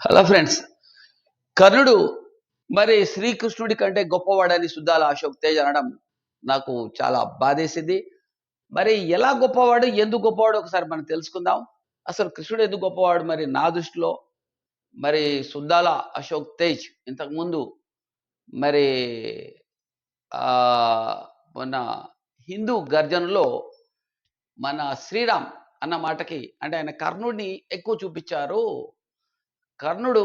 Hello friends కర్ణుడు మరి శ్రీకృష్ణుడి కంటే గొప్పవాడని సుద్దాల అశోక్ తేజ్ అనడం నాకు చాలా బాధేసింది. మరి ఎలా గొప్పవాడు ఎందుకు గొప్పవాడు ఒకసారి మనం తెలుసుకుందాం. అసలు కృష్ణుడు ఎందుకు గొప్పవాడు మరి నా దృష్టిలో? మరి సుద్దాల అశోక్ తేజ్ ఇంతకుముందు మరి మొన్న హిందూ గర్జనలో మన శ్రీరామ్ అన్న మాటకి అంటే ఆయన కర్ణుడిని ఎక్కువ చూపించారు. కర్ణుడు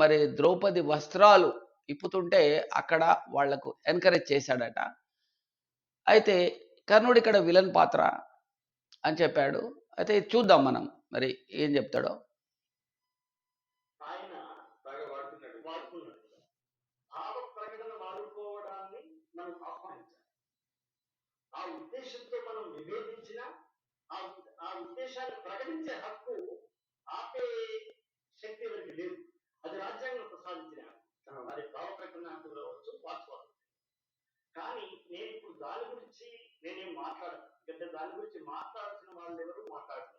మరి ద్రౌపది వస్త్రాలు ఇప్పుతుంటే అక్కడ వాళ్ళకు ఎంకరేజ్ చేశాడట. అయితే కర్ణుడు ఇక్కడ విలన్ పాత్ర అని చెప్పాడు. అయితే చూద్దాం మనం మరి ఏం చెప్తాడో. ఆ ఉద్దేశంతో మనం విభేదించిన ఆ ఉద్దేశాన్ని ప్రకటించే హక్కు ఆపే శక్తి ఎవరికి లేదు. అది రాజ్యాంగం ప్రసాదించిన. అది భావ ప్రకటన కావచ్చు వాస్తవం కానీ నేను ఇప్పుడు దాని గురించి నేనేం మాట్లాడను. ఎందుకంటే దాని గురించి మాట్లాడాల్సిన వాళ్ళు ఎవరు? మాట్లాడలేదు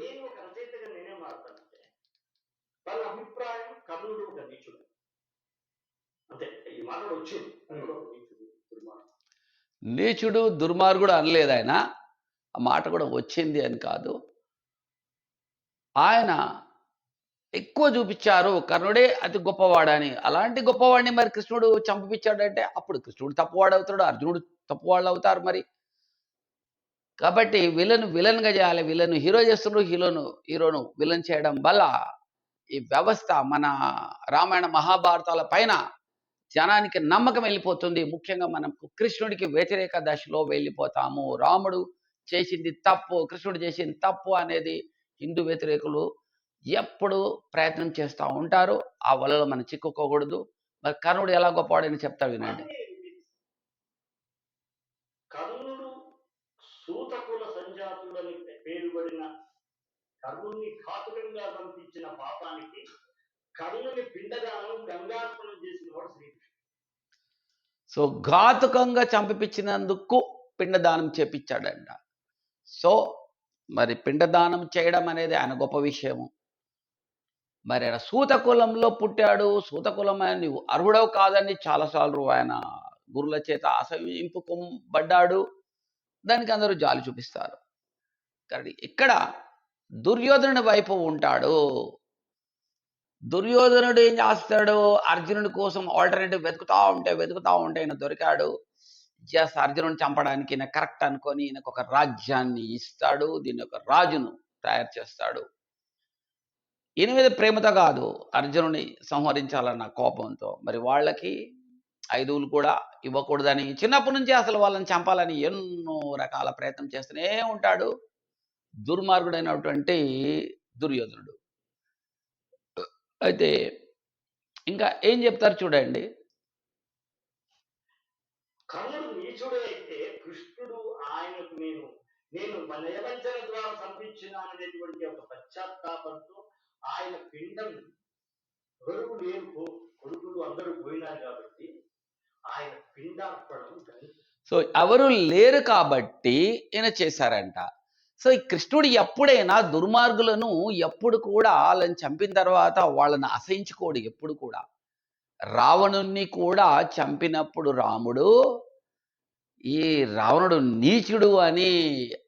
నేను ఒక రచయితగా నేనేం మాట్లాడతానంటే వాళ్ళ అభిప్రాయం కర్ణుడు ఒక నీచుడు. అంతే. ఈ మాట కూడా వచ్చింది. నీచుడు దుర్మార్గుడు. నీచుడు దుర్మార్గుడు అనలేదు ఆయన. ఆ మాట కూడా వచ్చింది అని కాదు. ఆయన ఎక్కువ చూపించారు కర్ణుడే అతి గొప్పవాడని అలాంటి గొప్పవాడిని మరి కృష్ణుడు చంపించాడంటే అప్పుడు కృష్ణుడు తప్పువాడు అవుతాడు అర్జునుడు తప్పువాళ్ళు అవుతారు మరి. కాబట్టి విలన్ విలన్గా చేయాలి. విలన్ హీరో చేస్తున్నారు హీరోను హీరోను విలన్ చేయడం వల్ల ఈ వ్యవస్థ మన రామాయణ మహాభారతాల పైన జనానికి నమ్మకం వెళ్ళిపోతుంది. ముఖ్యంగా మనం కృష్ణుడికి వ్యతిరేక దశలో వెళ్ళిపోతాము. రాముడు చేసింది తప్పు కృష్ణుడు చేసింది తప్పు అనేది హిందూ వ్యతిరేకులు ఎప్పుడు ప్రయత్నం చేస్తూ ఉంటారు. ఆ వలలో మనం చిక్కుకోకూడదు. మరి కర్ణుడు ఎలా గొప్పవాడని చెప్తా వినండి. కర్ణుడు సూతకుల సంజాతుడని పేరుబడిన కర్ణుని ఘాతుకంగా పంపించిన పాపానికి కర్ణుని పిండదానం గంగార్పణం చేసిన వాడు శ్రీకృష్ణుడు. సో ఘాతుకంగా చంపిపించినందుకు పిండదానం చేపించాడంట. సో మరి పిండదానం చేయడం అనేది ఆయన గొప్ప విషయము. మరి ఆయన సూత కులంలో పుట్టాడు. సూత కులం ఆయన నీవు అర్హుడవు కాదని చాలాసార్లు ఆయన గురుల చేత అసహింపుకోబడ్డాడు దానికి అందరూ జాలి చూపిస్తారు. కానీ ఇక్కడ దుర్యోధనుడి వైపు ఉంటాడు. దుర్యోధనుడు ఏం చేస్తాడు? అర్జునుడి కోసం ఆల్టర్నేటివ్ వెతుకుతా ఉంటే వెతుకుతా ఉంటే ఆయన దొరికాడు. జస్ట్ అర్జునుని చంపడానికి ఈయన కరెక్ట్ అనుకొని ఈయనకు ఒక రాజ్యాన్ని ఇస్తాడు దీని ఒక రాజును తయారు చేస్తాడు. ఈయన మీద ప్రేమతో కాదు అర్జునుని సంహరించాలన్న కోపంతో. మరి వాళ్ళకి ఐదువులు కూడా ఇవ్వకూడదని చిన్నప్పటి నుంచి అసలు వాళ్ళని చంపాలని ఎన్నో రకాల ప్రయత్నం చేస్తూనే ఉంటాడు. దుర్మార్గుడైనటువంటి దుర్యోధనుడు. అయితే ఇంకా ఏం చెప్తారు చూడండి కర్ణుడు నీచుడే అయితే కృష్ణుడు ఆయనకు నేను నేను ద్వారా సంపించిన అనేటువంటి ఒక పశ్చాత్తాపంతో ఆయన పిండం కొడుకు లేరు కొడుకులు అందరూ పోయినారు కాబట్టి ఆయన పిండార్పణం సో ఎవరు లేరు కాబట్టి ఈయన చేశారంట. సో ఈ కృష్ణుడు ఎప్పుడైనా దుర్మార్గులను ఎప్పుడు కూడా వాళ్ళని చంపిన తర్వాత వాళ్ళని అసహించుకోడు ఎప్పుడు కూడా. రావణుణ్ణి కూడా చంపినప్పుడు రాముడు ఈ రావణుడు నీచుడు అని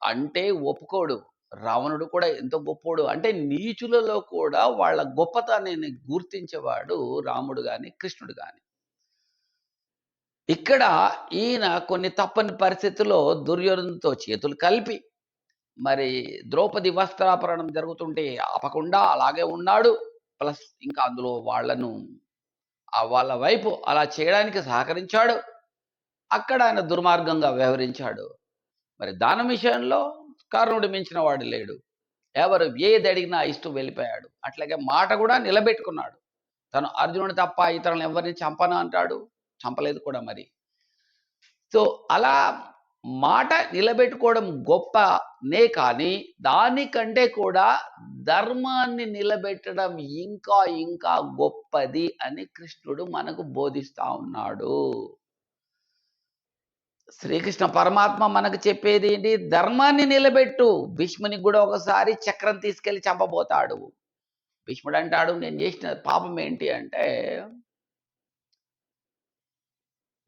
అంటే ఒప్పుకోడు. రావణుడు కూడా ఎంతో గొప్పోడు. అంటే నీచులలో కూడా వాళ్ళ గొప్పతనాన్ని గుర్తించేవాడు రాముడు కానీ కృష్ణుడు కానీ ఇక్కడ ఈయన కొన్ని తప్పని పరిస్థితుల్లో దుర్యోధనతో చేతులు కలిపి మరి ద్రౌపది వస్త్రాపరణం జరుగుతుంటే ఆపకుండా అలాగే ఉన్నాడు. ప్లస్ ఇంకా అందులో వాళ్ళను వాళ్ళ వైపు అలా చేయడానికి సహకరించాడు. అక్కడ ఆయన దుర్మార్గంగా వ్యవహరించాడు. మరి దానం విషయంలో కర్ణుడు మించిన వాడు లేడు. ఎవరు ఏది అడిగినా ఇస్తూ వెళ్ళిపోయాడు. అట్లాగే మాట కూడా నిలబెట్టుకున్నాడు. తను అర్జునుడు తప్ప ఇతరులను ఎవరిని చంపను అంటాడు? చంపలేదు కూడా మరి. సో అలా మాట నిలబెట్టుకోవడం గొప్పనే కానీ దానికంటే కూడా ధర్మాన్ని నిలబెట్టడం ఇంకా ఇంకా గొప్పది అని కృష్ణుడు మనకు బోధిస్తా ఉన్నాడు. శ్రీకృష్ణ పరమాత్మ మనకు చెప్పేది ఏంటి? ధర్మాన్ని నిలబెట్టు. భీష్మునికి కూడా ఒకసారి చక్రం తీసుకెళ్ళి చంపబోతాడు. భీష్ముడు అంటాడు నేను చేసిన పాపం ఏంటి అంటే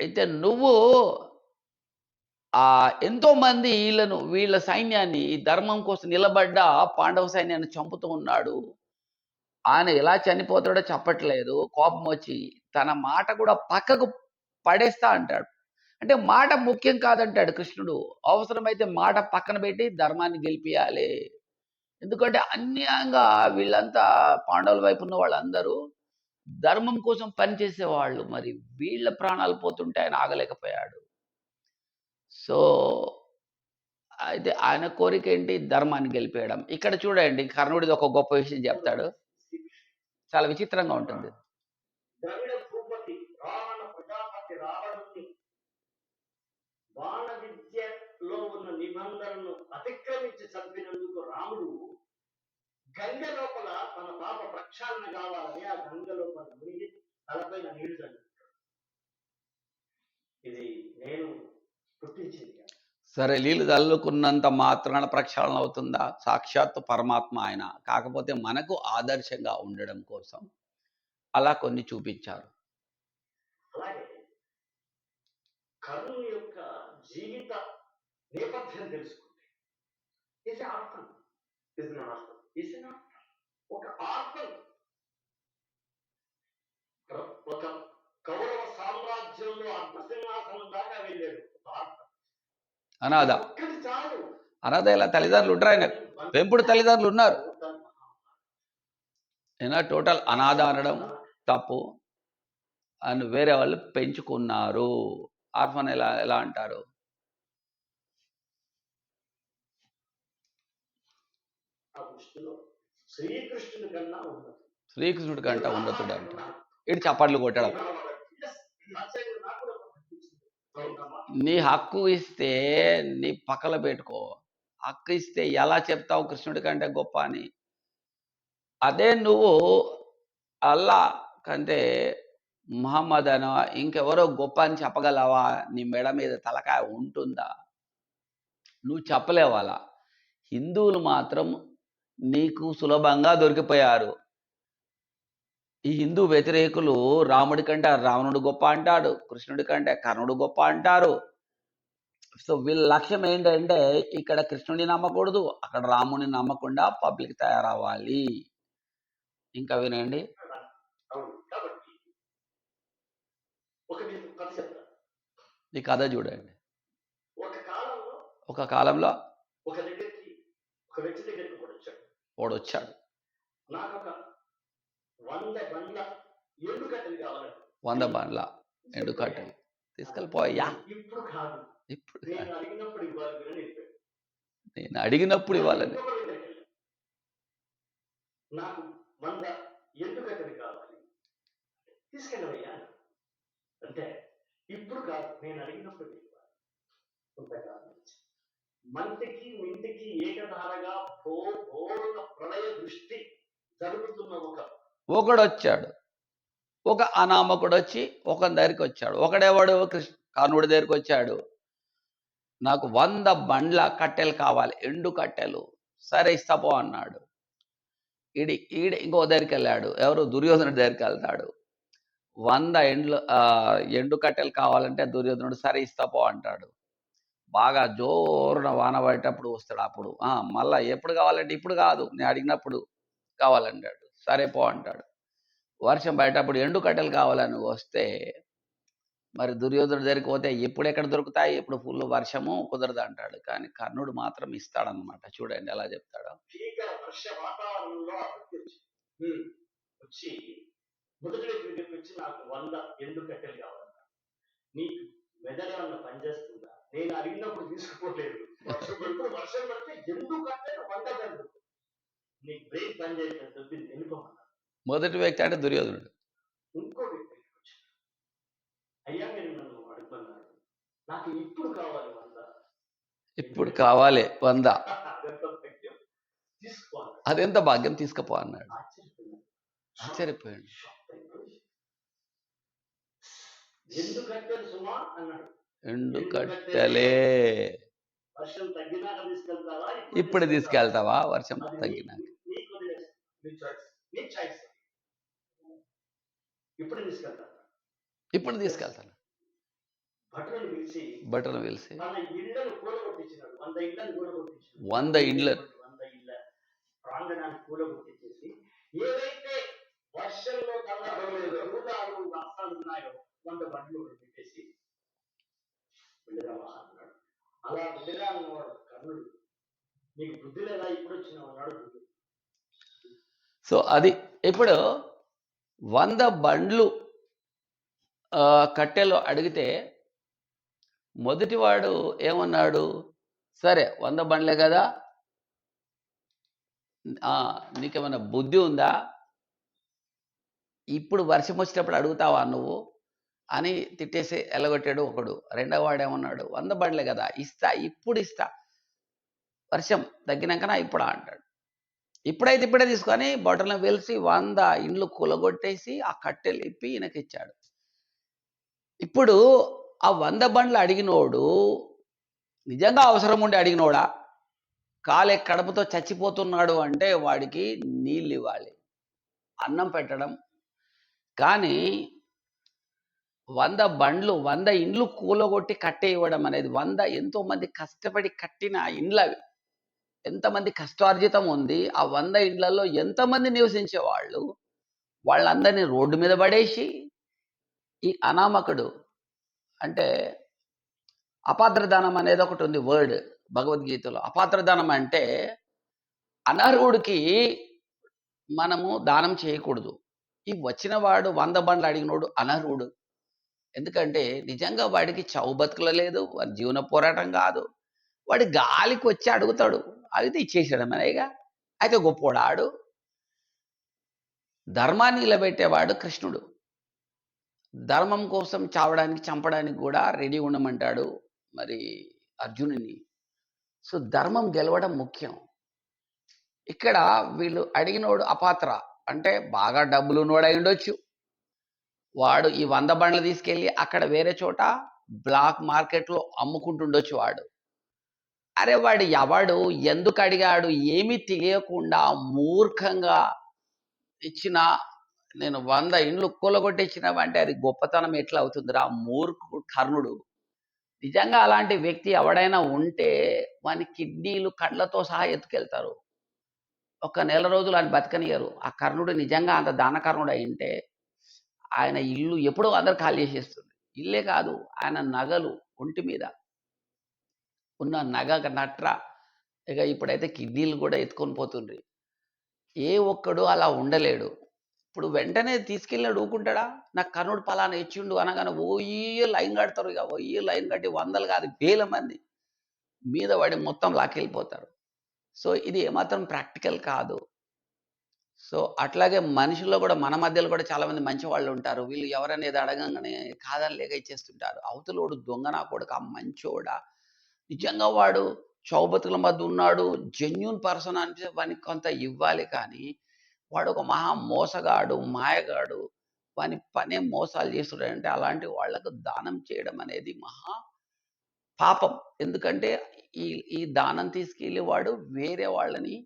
అయితే నువ్వు ఆ ఎంతో మంది వీళ్ళను వీళ్ళ సైన్యాన్ని ఈ ధర్మం కోసం నిలబడ్డ పాండవ సైన్యాన్ని చంపుతూ ఉన్నాడు. ఆయన ఎలా చనిపోతాడో చెప్పట్లేదు. కోపం వచ్చి తన మాట కూడా పక్కకు పడేస్తా అంటాడు. అంటే మాట ముఖ్యం కాదంటాడు కృష్ణుడు. అవసరమైతే మాట పక్కన పెట్టి ధర్మాన్ని గెలిపియాలి. ఎందుకంటే అన్యాయంగా వీళ్ళంతా పాండవుల వైపు ఉన్న వాళ్ళందరూ ధర్మం కోసం పనిచేసేవాళ్ళు మరి వీళ్ళ ప్రాణాలు పోతుంటే ఆయన ఆగలేకపోయాడు. సో అయితే ఆయన కోరిక ఏంటి? ధర్మాన్ని గెలిపేయడం. ఇక్కడ చూడండి కర్ణుడిది ఒక గొప్ప విషయం చెప్తాడు. చాలా విచిత్రంగా ఉంటుంది. అతిక్రమించి చంపినందుకు రాముడు గంగ లోపల తన పాప ప్రక్షాళన కావాలని ఆ గంగ లోపల మునిగి తలపైన నీళ్ళు చల్లుకుంటాడు. ఇది నేను పుట్టించింది. సరే నీళ్ళు చల్లుకున్నంత మాత్రాన ప్రక్షాళన అవుతుందా? సాక్షాత్ పరమాత్మ ఆయన. కాకపోతే మనకు ఆదర్శంగా ఉండడం కోసం అలా కొన్ని చూపించారు. అలాగే కర్ణుని యొక్క జీవిత నేపథ్యం తెలుసుకుంటే is orphan is not orphan is not ఒక ఆర్ఫన్ ఒక కౌరవ సామ్రాజ్యంలో అర్ధసింహాసనం దాకా వెళ్ళాడు అనాథ. అనాథ ఇలా తల్లిదండ్రులు ఉంటారు ఆయన. పెంపుడు తల్లిదండ్రులు ఉన్నారు. అయినా టోటల్ అనాథ అనడం తప్పు. అని వేరే వాళ్ళు పెంచుకున్నారు. ఆర్ఫన్ ఎలా ఎలా అంటారు? ఆ దృష్టిలో శ్రీకృష్ణుని కన్నా ఉన్నది శ్రీకృష్ణుడి కంట ఉన్నతుడు అంట. ఇటు చప్పట్లు కొట్టడం. నీ హక్కు ఇస్తే నీ పక్కల పెట్టుకో. హక్కు ఇస్తే ఎలా చెప్తావు కృష్ణుడి కంటే గొప్ప అని. అదే నువ్వు అల్లా కంటే మహమ్మద్ అనో ఇంకెవరో గొప్ప అని చెప్పగలవా? నీ మెడ మీద తలకాయ ఉంటుందా? నువ్వు చెప్పలేవు అలా హిందువులు మాత్రం నీకు సులభంగా దొరికిపోయారు. ఈ హిందూ వ్యతిరేకులు రాముడి కంటే రావణుడు గొప్ప అంటాడు కృష్ణుడి కంటే కర్ణుడు గొప్ప అంటారు. సో వీళ్ళ లక్ష్యం ఏంటంటే ఇక్కడ కృష్ణుడిని నమ్మకూడదు అక్కడ రాముడిని నమ్మకుండా పబ్లిక్ తయారవ్వాలి. ఇంకా వినండి. ఈ కథ చూడండి. ఒక కాలంలో ఒక వ్యక్తి దగ్గరికి వాడు వచ్చాడు వంద బండ్ల ఎండు కట్టెలు తీసుకెళ్ళిపోయా ఇప్పుడు నేను అడిగినప్పుడు ఇవ్వాలని. నాకు వంద కావాలి. తీసుకెళ్ళవయ్యా. అంటే ఇప్పుడు కాదు. నేను అడిగినప్పుడు ఇవ్వాలి. కొంతకాలం. మంటికి మింటికి ఏకధారగా ప్రళయ దృష్టి జరుగుతున్న ఒక ఒకడు వచ్చాడు ఒక అనామకుడు వచ్చి ఒక దగ్గరికి వచ్చాడు ఒకడెవడు? కృష్ణ కానుడి దగ్గరికి వచ్చాడు నాకు వంద బండ్ల కట్టెలు కావాలి. ఎండు కట్టెలు. సరే ఇస్తాపో అన్నాడు. ఈడి ఈడ ఇంకో దగ్గరికి వెళ్ళాడు ఎవరు? దుర్యోధనుడి దగ్గరికి వెళ్తాడు వంద ఎండ్లు ఆ, ఎండు కట్టెలు కావాలంటే దుర్యోధనుడు సరే ఇస్తాపో అంటాడు. బాగా జోరున వాన పడేటప్పుడు వస్తాడు అప్పుడు. "ఆ, మళ్ళా ఎప్పుడు కావాలంటే ఇప్పుడు కాదు నేను అడిగినప్పుడు కావాలంటాడు సరే పో అంటాడు. వర్షం బయటప్పుడు ఎండు కట్టెలు కావాలని వస్తే మరి దుర్యోధనుడు దగ్గరికి పోతే ఎప్పుడు ఎక్కడ దొరుకుతాయి? ఇప్పుడు ఫుల్ వర్షము కుదరదు అంటాడు. కానీ కర్ణుడు మాత్రం ఇస్తాడనమాట చూడండి ఎలా చెప్తాడు. నీకు మెదడు ఏమన్నా పనిచేస్తుందా? నేను అడిగినప్పుడు తీసుకుపోలేదు వర్షం పడితే వర్షం పడితే వంద గంటలు నీకు బ్రేక్ పని చేయట్లేదు దొబ్బింది వెళ్ళిపోమన్నా మొదటి వ్యక్తి అంటే దుర్యోధనుడు. ఇంకో వ్యక్తి అయ్యా మీరు నన్ను అడుగుతున్నారు. నాకు ఇప్పుడు కావాలి వంద. ఇప్పుడు కావాలి వంద. అదెంత భాగ్యం? తీసుకోవాలి అదెంత భాగ్యం? తీసుకుపో అన్నాడు. ఆశ్చర్యపోయాడు. ఎందుకు కట్టారు సుమా అన్నాడు ఎండు కట్టెలే. ఇప్పుడు తీసుకెళ్తావా? వర్షం తగ్గినాక. ఇప్పుడు తీసుకెళ్తాను ఇప్పుడు తీసుకెళ్తాను. బట్టలు పిలిచి వంద ఇండ్లు ఏదైతే వర్షంలో రస్తాలు ఉన్నాయో వంద బండ్లు పెట్టేసి వెళ్ళిరామా అన్నాడు. అలా వెళ్ళిరా అన్నవాడు కర్ణుడు. నీకు బుద్ధి లేదా? ఇప్పుడు వచ్చిన అన్నాడు సో అది ఇప్పుడు వంద బండ్లు కట్టెలో అడిగితే మొదటివాడు ఏమన్నాడు? సరే వంద బండ్లే కదా. నీకేమైనా బుద్ధి ఉందా? ఇప్పుడు వర్షం వచ్చినప్పుడు అడుగుతావా నువ్వు? అని తిట్టేసి ఎలగొట్టాడు ఒకడు. రెండవ వాడేమన్నాడు వంద బండ్లే కదా ఇస్తా ఇప్పుడు ఇస్తా. వర్షం తగ్గినాకనా ఇప్పుడా? అంటాడు. ఇప్పుడైతే ఇప్పుడే తీసుకొని బాటిల్ని వెలిసి వంద ఇండ్లు కూలగొట్టేసి ఆ కట్టెలు ఇప్పి ఈయనకిచ్చాడు. ఇప్పుడు ఆ వంద బండ్లు అడిగినోడు నిజంగా అవసరం ఉండి అడిగినోడా? కాలే కడుపుతో చచ్చిపోతున్నాడు అంటే వాడికి నీళ్ళు ఇవ్వాలి. అన్నం పెట్టడం. కానీ వంద బండ్లు వంద ఇండ్లు కూలగొట్టి కట్టే ఇవ్వడం అనేది వంద ఎంతో మంది కష్టపడి కట్టిన ఇండ్లు అవి. ఎంతమంది కష్టార్జితం ఉంది ఆ వంద ఇండ్లలో ఎంతమంది నివసించే వాళ్ళు వాళ్ళందరినీ రోడ్డు మీద పడేసి ఈ అనామకుడు అంటే అపాత్రదానం అనేది ఒకటి ఉంది వర్డ్ భగవద్గీతలో. అపాత్రదానం అంటే అనర్హుడికి మనము దానం చేయకూడదు. ఈ వచ్చిన వాడు వంద బండ్లు అడిగినోడు అనర్హుడు. ఎందుకంటే నిజంగా వాడికి చౌ బతుకుల లేదు వాడి జీవన పోరాటం కాదు. వాడి గాలికి వచ్చి అడుగుతాడు అడిగితే ఇచ్చేసాడు మనయ్యగా. అయితే గొప్పోడాడు ధర్మాన్ని నిలబెట్టేవాడు కృష్ణుడు. ధర్మం కోసం చావడానికి చంపడానికి కూడా రెడీ ఉండమంటాడు మరి అర్జునుని. సో ధర్మం గెలవడం ముఖ్యం. ఇక్కడ వీళ్ళు అడిగినోడు అపాత్ర. అంటే బాగా డబ్బులు ఉన్నోడు అయి ఉండొచ్చు. వాడు ఈ వంద బండ్లు తీసుకెళ్ళి అక్కడ వేరే చోట బ్లాక్ మార్కెట్లో అమ్ముకుంటుండొచ్చు వాడు. అరే వాడు ఎవడు? ఎందుకు అడిగాడు? ఏమీ తెలియకుండా మూర్ఖంగా ఇచ్చిన నేను వంద ఇండ్లు కూలగొట్టించినావంటే అది గొప్పతనం ఎట్లా అవుతుందిరా? మూర్ఖుడు కర్ణుడు. నిజంగా అలాంటి వ్యక్తి ఎవడైనా ఉంటే వాని కిడ్నీలు కళ్ళతో సహా ఎత్తుకెళ్తారు. ఒక నెల రోజులు అని బతకనియరు ఆ కర్ణుడు నిజంగా అంత దానకర్ణుడు అయింటే ఆయన ఇల్లు ఎప్పుడో అందరు ఖాళీ చేసేస్తుంది ఇల్లే కాదు ఆయన నగలు ఒంటి మీద ఉన్న నగ నట్ర. ఇక ఇప్పుడైతే కిడ్నీలు కూడా ఎత్తుకొని పోతుండ్రి. ఏ ఒక్కడు అలా ఉండలేడు. ఇప్పుడు వెంటనే తీసుకెళ్ళినాడు ఊకుంటాడా? నాకు కర్ణుడు పలానా ఇచ్చిండు అనగానే ఓయ్యే లైన్ కడతారు ఇక. ఓయ్యి లైన్ కట్టి వందలు కాదు వేల మంది మీద పడి మొత్తం లాక్కెళ్ళిపోతారు. సో ఇది ఏమాత్రం ప్రాక్టికల్ కాదు. సో అట్లాగే మనుషుల్లో కూడా మన మధ్యలో కూడా చాలా మంది మంచి వాళ్ళు ఉంటారు. వీళ్ళు ఎవరనేది అడగంగానే కాదని లేక ఇచ్చేస్తుంటారు అవతలోడు దొంగ నా కొడుకు? ఆ మంచోడా? నిజంగా వాడు చౌబతుల మధ్య ఉన్నాడు జెన్యున్ పర్సన్ అనిపిస్తే వానికి కొంత ఇవ్వాలి కానీ వాడు ఒక మహా మోసగాడు మాయగాడు వాని పనే మోసాలు చేస్తున్నాడంటే అలాంటి వాళ్ళకు దానం చేయడం అనేది మహా పాపం. ఎందుకంటే ఈ ఈ దానం తీసుకెళ్ళి వాడు వేరే వాళ్ళని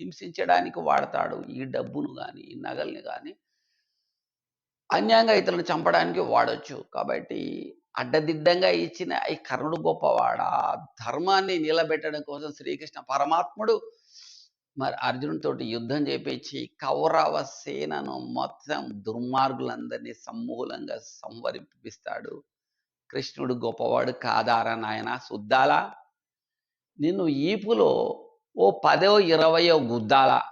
హింసించడానికి వాడతాడు ఈ డబ్బును కానీ ఈ నగల్ని కానీ అన్యాయంగా ఇతరులను చంపడానికి వాడొచ్చు. కాబట్టి అడ్డదిడ్డంగా ఇచ్చిన ఈ కర్ణుడు గొప్పవాడా? ధర్మాన్ని నిలబెట్టడం కోసం శ్రీకృష్ణ పరమాత్ముడు మరి అర్జునుడితోటి యుద్ధం చేపించి కౌరవ సేనను మొత్తం దుర్మార్గులందరినీ సమూలంగా సంవరింపిస్తాడు కృష్ణుడు గొప్పవాడు కాదారా నాయన? శుద్ధాలా? నిన్ను ఈపులో ఓ పదో ఇరవయో గుద్దాల.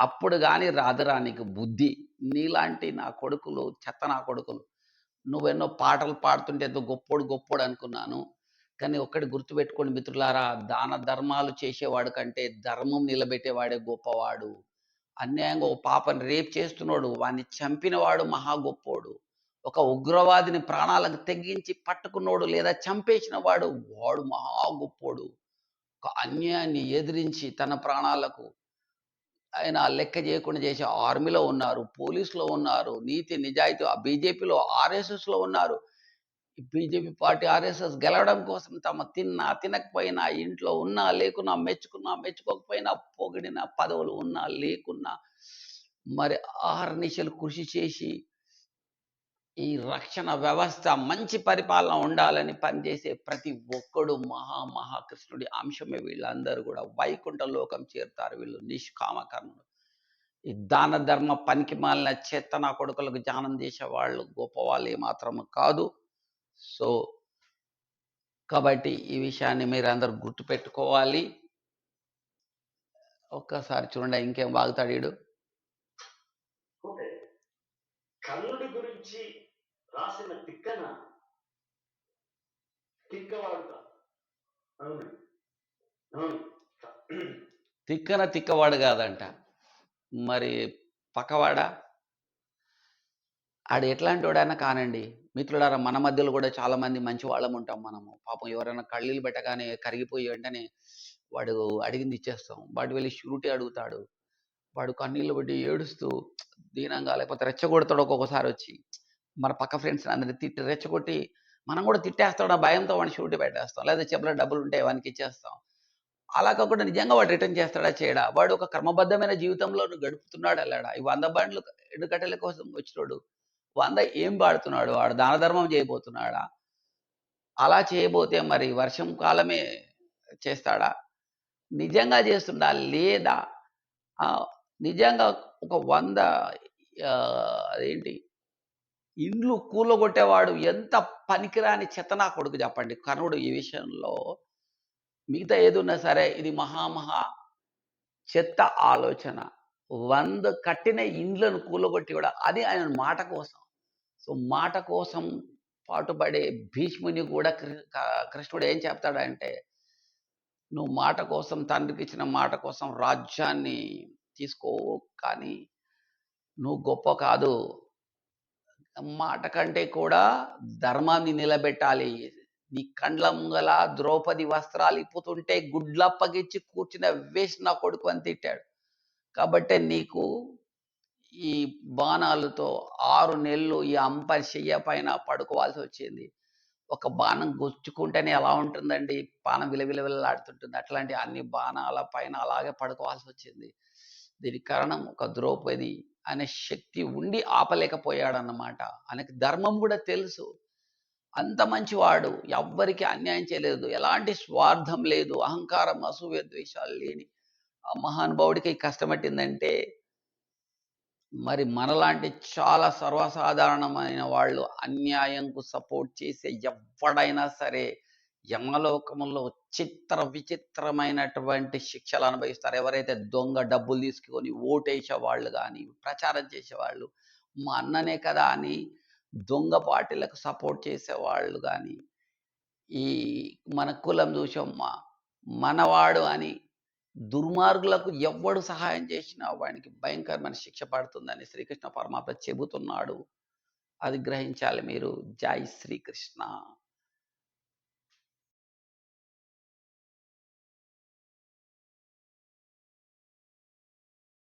అప్పుడు కానీ రాదురా నీకు బుద్ధి. నీలాంటి నా కొడుకులు చెత్త నా కొడుకులు. నువ్వెన్నో పాటలు పాడుతుంటే ఎంతో గొప్పోడు గొప్పోడు అనుకున్నాను. కానీ ఒక్కటి గుర్తుపెట్టుకోండి మిత్రులారా దాన ధర్మాలు చేసేవాడు కంటే ధర్మం నిలబెట్టేవాడే గొప్పవాడు. అన్యాయంగా ఓ పాపని రేప్ చేస్తున్నాడు. వాడిని చంపినవాడు మహా గొప్పోడు. ఒక ఉగ్రవాదిని ప్రాణాలకు తెగించి పట్టుకున్నోడు లేదా చంపేసిన వాడు వాడు మహా గొప్పోడు. ఒక అన్యాయాన్ని ఎదిరించి తన ప్రాణాలకు ఆయన లెక్క చేయకుండా చేసే ఆర్మీలో ఉన్నారు పోలీసులో ఉన్నారు నీతి నిజాయితీ ఆ బీజేపీలో ఆర్ఎస్ఎస్లో ఉన్నారు. ఈ బీజేపీ పార్టీ ఆర్ఎస్ఎస్ గెలవడం కోసం తమ తిన్నా తినకపోయినా ఇంట్లో ఉన్నా లేకున్నా మెచ్చుకున్నా మెచ్చుకోకపోయినా పొగిడిన పదవులు ఉన్నా లేకున్నా మరి ఆహర్నిశలు కృషి చేసి ఈ రక్షణ వ్యవస్థ మంచి పరిపాలన ఉండాలని పనిచేసే ప్రతి ఒక్కడు మహా మహాకృష్ణుడి అంశమే. వీళ్ళందరూ కూడా వైకుంఠ లోకం చేరుతారు. వీళ్ళు నిష్కామకర్ణుడు ఈ దాన ధర్మ పనికి మాలిన చెత్త నా కొడుకులకు ధ్యానం చేసే వాళ్ళు గొప్ప మాత్రం ఏమాత్రం కాదు. సో కాబట్టి ఈ విషయాన్ని మీరు అందరు గుర్తుపెట్టుకోవాలి. ఒక్కసారి చూడండి ఇంకేం బాగుతాడు కర్ణుడి గురించి రాసిన తిక్కన తిక్కవాడ అవును. అవును. తిక్కన తిక్కవాడు కాదంట. మరి పక్కవాడా? ఆడు ఎట్లాంటి వాడైనా కానండి. మిత్రులారా మన మధ్యలో కూడా చాలా మంది మంచి వాళ్ళం ఉంటాం మనము. పాపం ఎవరైనా కళ్ళీలు పెట్టగానే కరిగిపోయి వెంటనే వాడు అడిగింది ఇచ్చేస్తాం. వాడు వెళ్ళి షూరిటీ అడుగుతాడు. వాడు కన్నీళ్ళు పెట్టి ఏడుస్తూ దీనంగా లేకపోతే రెచ్చగొడతాడు ఒక్కొక్కసారి వచ్చి. మన పక్క ఫ్రెండ్స్ని అందరిని తిట్టి రెచ్చగొట్టి మనం కూడా తిట్టేస్తాడు ఆ భయంతో వాడిని షూరిటీ పెట్టేస్తాం. లేదా చెప్పుల డబ్బులు ఉంటే వానికి ఇచ్చేస్తాం. అలా కాకుండా నిజంగా వాడు రిటర్న్ చేస్తాడా చేయడా? వాడు ఒక క్రమబద్ధమైన జీవితంలో గడుపుతున్నాడు వెళ్ళాడా? ఈ వంద బండ్లు ఎండుకట్టెల కోసం వచ్చినోడు వంద ఏం పాడుతున్నాడు వాడు దాన ధర్మం చేయబోతున్నాడా? అలా చేయబోతే మరి వర్షం కాలమే చేస్తాడా? నిజంగా చేస్తుండా లేదా? నిజంగా ఒక వంద అదేంటి? ఇండ్లు కూలగొట్టేవాడు ఎంత పనికిరాని చెతనా కొడుకు చెప్పండి. కర్ణుడు ఈ విషయంలో మిగతా ఏదున్నా సరే ఇది మహామహా చెత్త ఆలోచన. వంద కట్టిన ఇండ్లను కూలగొట్టి కూడా అది ఆయన మాట కోసం. సో మాట కోసం పాటుపడే భీష్ముని కూడా కృష్ణుడు ఏం చెప్తాడంటే నువ్వు మాట కోసం తండ్రికి ఇచ్చిన మాట కోసం రాజ్యాన్ని తీసుకో కానీ నువ్వు గొప్ప కాదు. మాట కంటే కూడా ధర్మాన్ని నిలబెట్టాలి. నీ కండ్ల ముంగల ద్రౌపది వస్త్రాలు ఇప్పుతుంటే గుడ్లప్పగిచ్చి కూర్చున్న వేసి నా కొడుకు అని తిట్టాడు. కాబట్టి నీకు ఈ బాణాలతో ఆరు నెలలు ఈ అంపరి చెయ్య పైన పడుకోవాల్సి వచ్చింది. ఒక బాణం గుచ్చుకుంటేనే ఎలా ఉంటుందండి? బాణం విలవిలవిల్లాడుతుంటుంది. అట్లాంటి అన్ని బాణాల పైన అలాగే పడుకోవాల్సి వచ్చింది. దీనికి కారణం ఒక ద్రౌపది అనే శక్తి ఉండి ఆపలేకపోయాడన్నమాట. ఆయనకి ధర్మం కూడా తెలుసు. అంత మంచివాడు ఎవ్వరికి అన్యాయం చేయలేదు. ఎలాంటి స్వార్థం లేదు అహంకారం అసూయ ద్వేషాలు లేని ఆ మహానుభావుడికి ఈ మరి మనలాంటి చాలా సర్వసాధారణమైన వాళ్ళు అన్యాయంకు సపోర్ట్ చేసే ఎవడైనా సరే యమలోకములో చిత్ర విచిత్రమైనటువంటి శిక్షలు అనుభవిస్తారు. ఎవరైతే దొంగ డబ్బులు తీసుకొని ఓటేసే వాళ్ళు కానీ ప్రచారం చేసేవాళ్ళు మా అన్ననే కదా అని దొంగ పార్టీలకు సపోర్ట్ చేసే వాళ్ళు కానీ ఈ మన కులం చూసమ్మా మనవాడు అని దుర్మార్గులకు ఎవ్వడు సహాయం చేసినా వాడికి భయంకరమైన శిక్ష పడుతుందని శ్రీకృష్ణ పరమాత్మ చెబుతున్నాడు. అది గ్రహించాలి మీరు. జై శ్రీకృష్ణ.